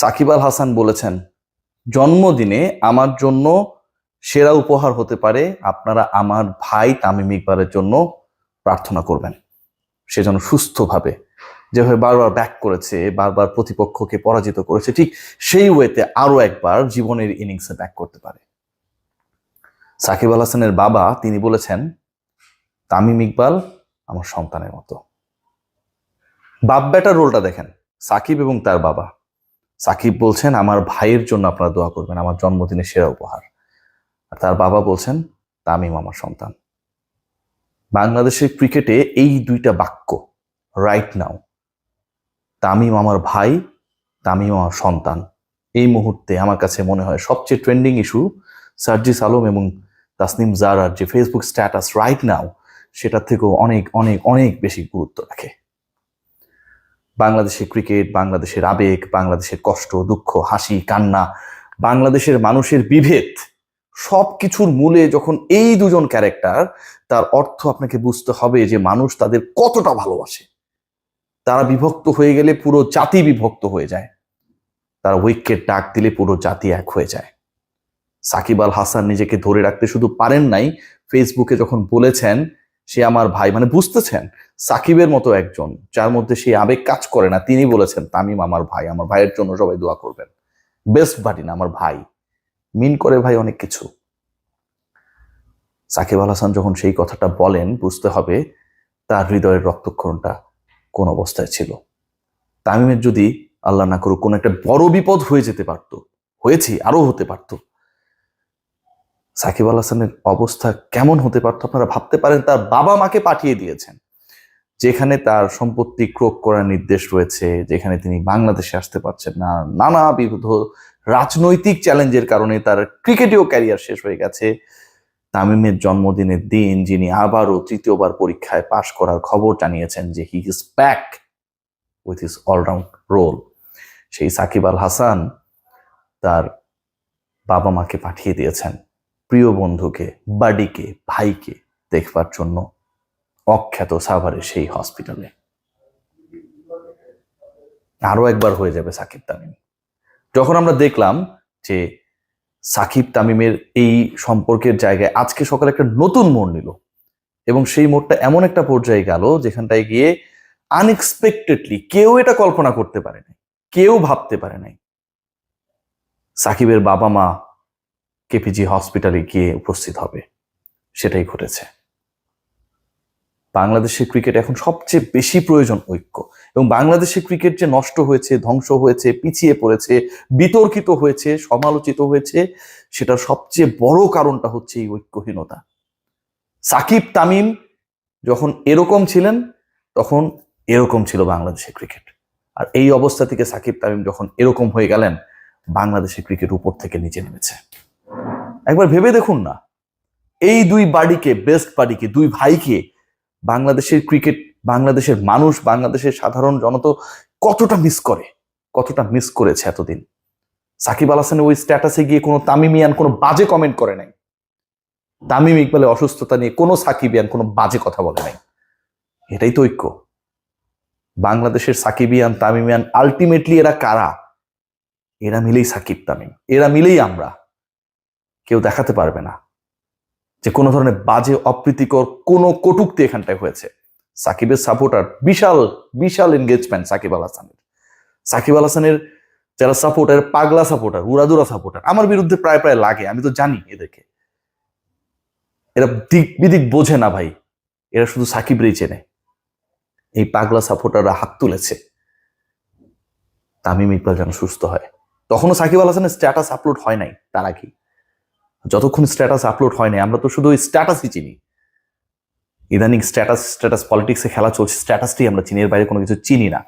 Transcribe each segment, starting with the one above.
সাকিব আল হাসান বলেছেন, জন্মদিনে আমার জন্য সেরা উপহার হতে পারে আপনারা আমার ভাই তামিম ইকবালের জন্য প্রার্থনা করবেন। সে যেন সুস্থভাবে যেভাবে বারবার ব্যাক করেছে, বারবার প্রতিপক্ষকে পরাজিত করেছে, ঠিক সেই ওয়েতে আরও একবার জীবনের ইনিংসে ব্যাক করতে পারে। সাকিব আল হাসানের বাবা, তিনি বলেছেন, তামিম ইকবাল আমার সন্তানের মতো। বাপ বেটার রোলটা দেখেন, সাকিব এবং তার বাবা। সাকিব বলছেন, আমার ভাইয়ের জন্য আপনারা দোয়া করবেন, আমার জন্মদিনের সেরা উপহার। আর তার বাবা বলছেন, তামিম আমার সন্তান। বাংলাদেশের ক্রিকেটে এই দুইটা বাক্য রাইট নাও তামিম আমার ভাই, তামিম আমার সন্তান। এই মুহূর্তে আমার কাছে মনে হয় সবচেয়ে ট্রেন্ডিং ইস্যু সার্জিস আলম এবং তাসনিম জারার যে ফেসবুক স্ট্যাটাস রাইট নাও সেটার থেকেও অনেক অনেক অনেক বেশি গুরুত্ব রাখে। বাংলাদেশের ক্রিকেট, বাংলাদেশের আবেগ, বাংলাদেশের কষ্ট, দুঃখ, হাসি, কান্না, বাংলাদেশের মানুষের বিভেদ সব কিছুর মূলে যখন এই দুজন ক্যারেক্টার, তার অর্থ আপনাকে বুঝতে হবে যে মানুষ তাদের কতটা ভালোবাসে। তারা বিভক্ত হয়ে গেলে পুরো জাতি বিভক্ত হয়ে যায়। তারা ঐক্যের ডাক দিলে পুরো জাতি এক হয়ে যায়। সাকিব আল হাসান নিজেকে ধরে রাখতে শুধু পারেন নাই, ফেসবুকে যখন বলেছেন সে আমার ভাই মানে বুঝতেছেন, সাকিবের মতো একজন, যার মধ্যে সেই আবেগ কাজ করে না, তিনি বলেছেন, তামিম আমার ভাই, আমার ভাইয়ের জন্য সবাই দোয়া করবেন। বেস্ট বাডি না, আমার ভাই। মিন করে ভাই অনেক কিছু। সাকিব আল হাসান যখন সেই কথাটা বলেন, বুঝতে হবে তার হৃদয়ের রক্তক্ষরণটা কোন অবস্থায় ছিল। তামিমের যদি আল্লাহ না করুক, কোনো একটা বড় বিপদ হয়ে যেতে পারত, হয়েছে আরও হতে পারত। সাকিব আল হাসানের অবস্থা কেমন হতে পারত আপনারা ভাবতে পারেন, তার বাবা মাকে পাঠিয়ে দিয়েছেন। যেখানে তার সম্পত্তি ক্রোক করার নির্দেশ রয়েছে, যেখানে তিনি বাংলাদেশে আসতে পারছেন না। নানাবিধ রাজনৈতিক চ্যালেঞ্জের কারণে তার ক্রিকেটেও ক্যারিয়ার শেষ হয়ে গেছে। তামিমের জন্মদিনের দিন যিনি আবারও তৃতীয়বার পরীক্ষায় পাশ করার খবর জানিয়েছেন যে he is back with his allround role সেই সাকিব আল হাসান তার বাবা মাকে পাঠিয়ে দিয়েছেন। প্রিয় বন্ধুকে, বাডিকে, ভাইকে দেখবার জন্য অখ্যাত সাভারের সেই হসপিটালে। আরও একবার হয়ে যাবে সাকিব তামিম। যখন আমরা দেখলাম যে সাকিব তামিমের এই সম্পর্কের জায়গায় আজকে সকালে একটা নতুন মোড় নিল এবং সেই মোড়টা এমন একটা পর্যায়ে গেল যেখানটায় গিয়ে আনএক্সপেক্টেডলি কেউ এটা কল্পনা করতে পারে নাই কেউ ভাবতে পারে নাই সাকিবের বাবা মা কেপিজি হসপিটালে গিয়ে উপস্থিত হবে। সেটাই ঘটেছে। বাংলাদেশের ক্রিকেট এখন সবচেয়ে বেশি প্রয়োজন ঐক্য এবং বাংলাদেশের ক্রিকেট যে নষ্ট হয়েছে, ধ্বংস হয়েছে, পিছিয়ে পড়েছে, বিতর্কিত হয়েছে, সমালোচিত হয়েছে, সেটার সবচেয়ে বড় কারণটা হচ্ছে এই ঐক্যহীনতা। সাকিব, তামিম যখন এরকম ছিলেন, তখন এরকম ছিল বাংলাদেশের ক্রিকেট। আর এই অবস্থা থেকে সাকিব, তামিম যখন এরকম হয়ে গেলেন, বাংলাদেশের ক্রিকেট উপর থেকে নিচে নেমেছে। একবার ভেবে দেখুন না। এই দুই বাড়িকে বেস্ট বাড়িকে, দুই ভাইকে বাংলাদেশের ক্রিকেট বাংলাদেশের মানুষ, বাংলাদেশের সাধারণ জনত কতটা মিস করে, কতটা মিস করেছে এতদিন। সাকিব আল হাসানের ওই স্ট্যাটাসে গিয়ে কোনো তামিমিয়ান কোনো বাজে কমেন্ট করে নাই। তামিম ইকবালের অসুস্থতা নিয়ে কোনো সাকিবিয়ান কোনো বাজে কথা বলে নাই। এটাই তো ঐক্য। বাংলাদেশের সাকিবিয়ান তামিমিয়ান আলটিমেটলি এরা কারা? এরা মিলেই সাকিব, তামিম। এরা মিলেই আমরা। কেউ দেখাতে পারবে না। যে কোনো ধরনের বাজে, অপ্রীতিকর কোনো কটুক্তি এখানটায় হয়েছে। সাকিবের সাপোর্টার বিশাল বিশাল এনগেজমেন্ট সাকিব আল হাসানের। সাকিব আল হাসানের যারা সাপোর্টার পাগলা সাপোর্টার উড়াদুরা সাপোর্টার আমার বিরুদ্ধে প্রায় প্রায় লাগে, আমি তো জানি এদেরকে। এরা দিক বিদিক বোঝে না ভাই, এরা শুধু সাকিবরেই চেনে। এই পাগলা সাপোর্টাররা হাত তুলেছে। তামিম ইকবাল যেন সুস্থ হয়। তখনও সাকিব আল হাসানের স্ট্যাটাস আপলোড হয় নাই, তার আগে যতক্ষণ স্ট্যাটাস আপলোড হয় নাই আমরা তো শুধু ওই স্ট্যাটাসই চিনি। ইদানিং স্ট্যাটাস স্ট্যাটাস পলিটিক্সে খেলা চলছে স্ট্যাটাসটি আমরা চিনি এর বাইরে কোনো কিছু চিনি না।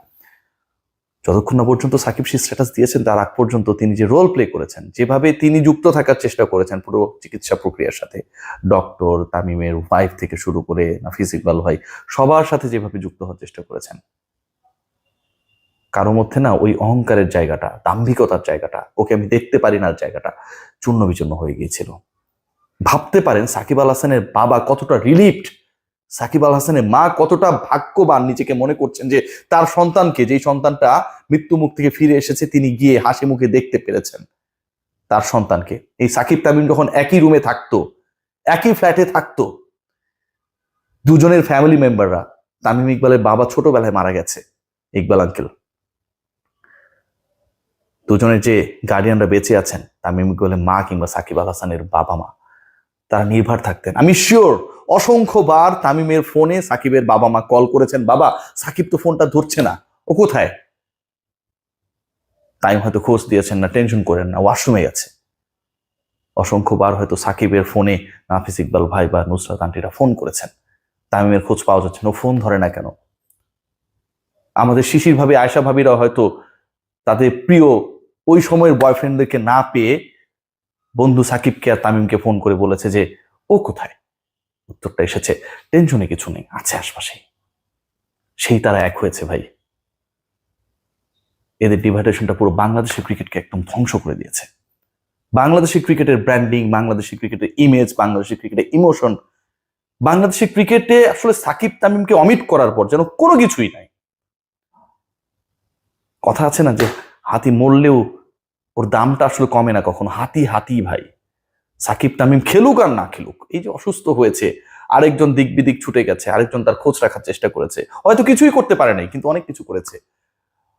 যতক্ষণ না পর্যন্ত সাকিব সেই স্ট্যাটাস দিয়েছেন, তার আগ পর্যন্ত তিনি যে রোল প্লে করেছেন, যেভাবে তিনি যুক্ত থাকার চেষ্টা করেছেন পুরো চিকিৎসা প্রক্রিয়ার সাথে ডক্টর তামিমের ওয়াইফ থেকে শুরু করে নাফিস ইকবাল ভাই, সবার সাথে যেভাবে যুক্ত হওয়ার চেষ্টা করেছেন। কারও মধ্যে না ওই অহংকারের জায়গাটা, দাম্ভিকতার জায়গাটা, ওকে আমি দেখতে পারি না, জায়গাটা চূর্ণ বিচূর্ণ হয়ে গিয়েছিল। ভাবতে পারেন সাকিব আল হাসানের বাবা কতটা রিলিফড সাকিব আল হাসানের মা কতটা ভাগ্যবান নিজেকে মনে করছেন যে তার সন্তানকে, যেই সন্তানটা মৃত্যু মুখ থেকে ফিরে এসেছে, তিনি গিয়ে হাসি মুখে দেখতে পেরেছেন তার সন্তানকে। এই সাকিব তামিম যখন একই রুমে থাকতো, একই ফ্ল্যাটে থাকতো, দুজনের ফ্যামিলি মেম্বাররা তামিম ইকবালের বাবা ছোটবেলায় মারা গেছে, ইকবাল আঙ্কেল দুজনের যে গার্ডিয়ানরা বেঁচে আছেন তামিম ইকবালের মা কিংবা সাকিব আল হাসানের বাবা মা, তারা নির্ভর থাকতেন। আমি শিওর অসংখ্যবার তামিমের ফোনে সাকিবের বাবা মা কল করেছেন, বাবা, সাকিব তো ফোনটা ধরছে না, ও কোথায়? তাইম হয়তো খোঁজ দিয়েছেন না টেনশন করেন না ওয়াশরুমে গেছে অসংখ্যবার হয়তো সাকিবের ফোনে নাফিস ইকবাল ভাই বা নুসরাত আন্টিরা ফোন করেছেন। তামিমের খোঁজ পাওয়া যাচ্ছে না ফোন ধরে না কেন? আমাদের শিশির ভাবি আয়সা ভাবিরা হয়তো তাদের প্রিয় ওই সময়ের বয়ফ্রেন্ডদেরকে না পেয়ে বন্ধু সাকিবকে আর তামিমকে ফোন করে বলেছে যে, ও কোথায়? উত্তরটা এসেছে, টেনশনে কিছু নেই, আছে আশপাশে। সেই তারা এক হয়েছে ভাই। এদের ডিভাইডেশনটা পুরো বাংলাদেশের ক্রিকেটকে একদম ধ্বংস করে দিয়েছে। বাংলাদেশের ক্রিকেটের ব্র্যান্ডিং বাংলাদেশের ক্রিকেটের ইমেজ বাংলাদেশের ক্রিকেটের ইমোশন বাংলাদেশের ক্রিকেটে আসলে সাকিব, তামিমকে অমিট করার পর যেন কোনো কিছুই নাই। কথা আছে না যে হাতি মরলেও ওর দামটা আসলে কমে না কখনো। হাতি হাতি ভাই। সাকিব, তামিম খেলুক আর না খেলুক, এই যে অসুস্থ হয়েছে, আরেকজন দিক বিদিক ছুটে গেছে, আরেকজন তার খোঁজ রাখার চেষ্টা করেছে। হয়তো কিছুই করতে পারে নাই, কিন্তু অনেক কিছু করেছে।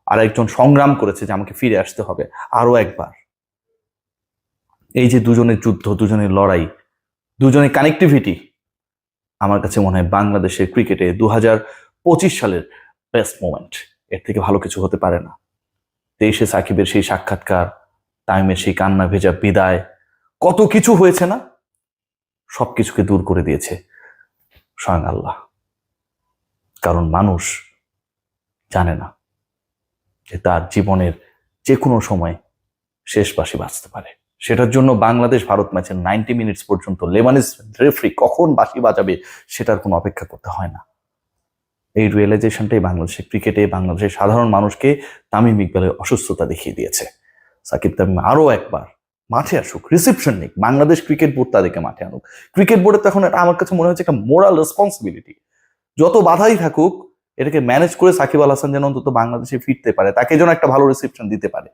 আর একজন সংগ্রাম করেছে যে আমাকে ফিরে আসতে হবে আরও একবার। এই যে দুজনের যুদ্ধ, দুজনের লড়াই, দুজনের কানেক্টিভিটি আমার কাছে মনে হয় বাংলাদেশের ক্রিকেটে দু হাজার পঁচিশ সালের বেস্ট মোমেন্ট এর থেকে ভালো কিছু হতে পারে না। তেইশে সাকিবের সেই সাক্ষাৎকার, টাইমের সেই কান্না ভেজা বিদায়, কত কিছু হয়েছে না? সবকিছুকে দূর করে দিয়েছে স্বয়ং আল্লাহ। কারণ মানুষ জানে না যে তার জীবনের যে কোনো সময় শেষ বাসি বাঁচতে পারে। সেটার জন্য বাংলাদেশ ভারত ম্যাচের নাইনটি মিনিটস পর্যন্ত লেবানিস রেফারি কখন বাঁশি বাজাবে সেটার কোনো অপেক্ষা করতে হয় না। এই রিয়েলাইজেশনটাই বাংলাদেশের ক্রিকেটে বাংলাদেশের সাধারণ মানুষকে তামিম ইকবালের অসুস্থতা দেখিয়ে দিয়েছে। সাকিব তামিম আরও একবার মাঠে আসুক রিসেপশন নিক, বাংলাদেশ ক্রিকেট বোর্ড তাদেরকে মাঠে আনুক। ক্রিকেট বোর্ডের তো এখন এটা আমার কাছে মনে হচ্ছে একটা মোরাল রেসপন্সিবিলিটি যত বাধাই থাকুক, এটাকে ম্যানেজ করে সাকিব আল হাসান যেন অন্তত বাংলাদেশে ফিরতে পারে, তাকে যেন একটা ভালো রিসেপশন দিতে পারে।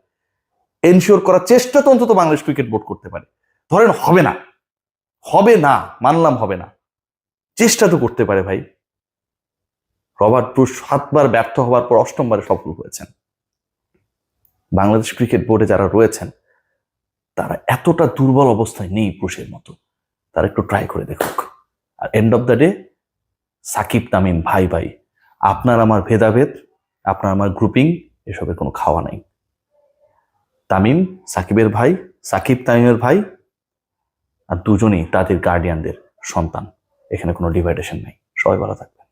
এনশিওর করার চেষ্টা তো অন্তত বাংলাদেশ ক্রিকেট বোর্ড করতে পারে। ধরেন হবে না হবে না, মানলাম হবে না। চেষ্টা তো করতে পারে ভাই। রবার্ট ব্রুস সাতবার ব্যর্থ হওয়ার পর অষ্টমবারে সফল হয়েছেন। বাংলাদেশ ক্রিকেট বোর্ডে যারা রয়েছেন, তারা এতটা দুর্বল অবস্থায় নেই ব্রুসের মতো। তারা একটু ট্রাই করে দেখুক। আর end of the day Shakib, Tamim, ভাই ভাই, আপনার আমার ভেদাভেদ, আপনার আমার গ্রুপিং এসবের কোনো খাওয়া নাই। তামিম, সাকিবের ভাই, সাকিব, তামিমের ভাই, আর দুজনেই তাদের গার্ডিয়ানদের সন্তান। এখানে কোনো ডিভাইডেশন নেই। সবাই ভালো থাকবেন।